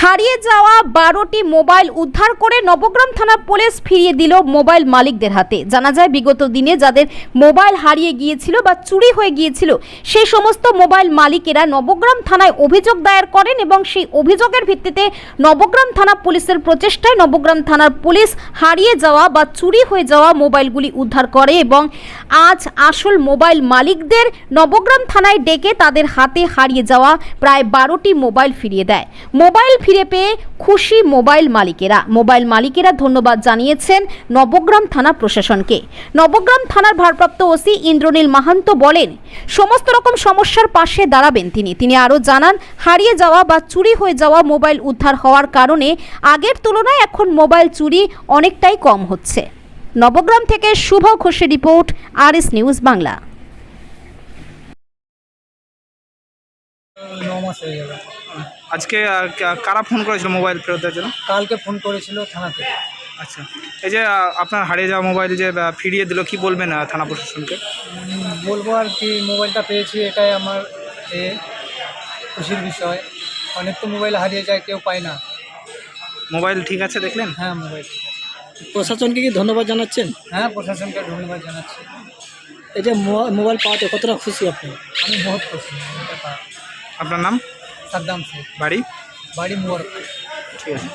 হারিয়ে যাওয়া বারোটি মোবাইল উদ্ধার করে নবগ্রাম থানা পুলিশ ফিরিয়ে দিল মোবাইল মালিকদের হাতে। জানা যায়, বিগত দিনে যাদের মোবাইল হারিয়ে গিয়েছিল বা চুরি হয়ে গিয়েছিল সেই সমস্ত মোবাইল মালিকেরা নবগ্রাম থানায় অভিযোগ দায়ের করেন এবং সেই অভিযোগের ভিত্তিতে নবগ্রাম থানা পুলিশের প্রচেষ্টায় নবগ্রাম থানার পুলিশ হারিয়ে যাওয়া বা চুরি হয়ে যাওয়া মোবাইলগুলি উদ্ধার করে এবং আজ আসল মোবাইল মালিকদের নবগ্রাম থানায় ডেকে তাদের হাতে হারিয়ে যাওয়া প্রায় বারোটি মোবাইল ফিরিয়ে দেয়। মোবাইল ফিরে পেয়ে খুশি মোবাইল মালিকেরা। মোবাইল মালিকেরা ধন্যবাদ জানিয়েছেন নবগ্রাম থানা প্রশাসনকে। নবগ্রাম থানার ভারপ্রাপ্ত ওসি ইন্দ্রনীল মাহান্ত বলেন, সমস্ত রকম সমস্যার পাশে দাঁড়াবেন তিনি। তিনি আরও জানান, হারিয়ে যাওয়া বা চুরি হয়ে যাওয়া মোবাইল উদ্ধার হওয়ার কারণে আগের তুলনায় এখন মোবাইল চুরি অনেকটাই কম হচ্ছে। নবগ্রাম থেকে শুভ ঘোষের report R S news Bangla. ন মাস হয়ে গেল। আজকে আহ, কা- কারা ফোন করেছিল মোবাইল ফেরত দেওয়ার জন্য? কালকে ফোন করেছিল থানা থেকে। আচ্ছা। এই যে আহ, আপনার হারিয়ে যাওয়া মোবাইল যে আহ, ফিরিয়ে দিল কি বলবেন আহ, থানা প্রশাসনকে? উম, বলব আর কি মোবাইলটা পেয়েছি এটাই আমার এ খুশির বিষয়। অনেক তো মোবাইল হারিয়ে যায় কেউ পায় না। মোবাইল ঠিক আছে দেখলেন? হ্যাঁ মোবাইল ঠিক আছে। প্রশাসনকে কি ধন্যবাদ জানাচ্ছেন? হ্যাঁ প্রশাসনকে ধন্যবাদ জানাচ্ছি। এই যে মোবাইল পাওয়াতে কতটা খুশি আপনি? আমি বহুত খুশি এটা আপনার নাম? সাদ্দাম শেখ। বাড়ি? বাড়ি মোয়ার ঠিক আছে।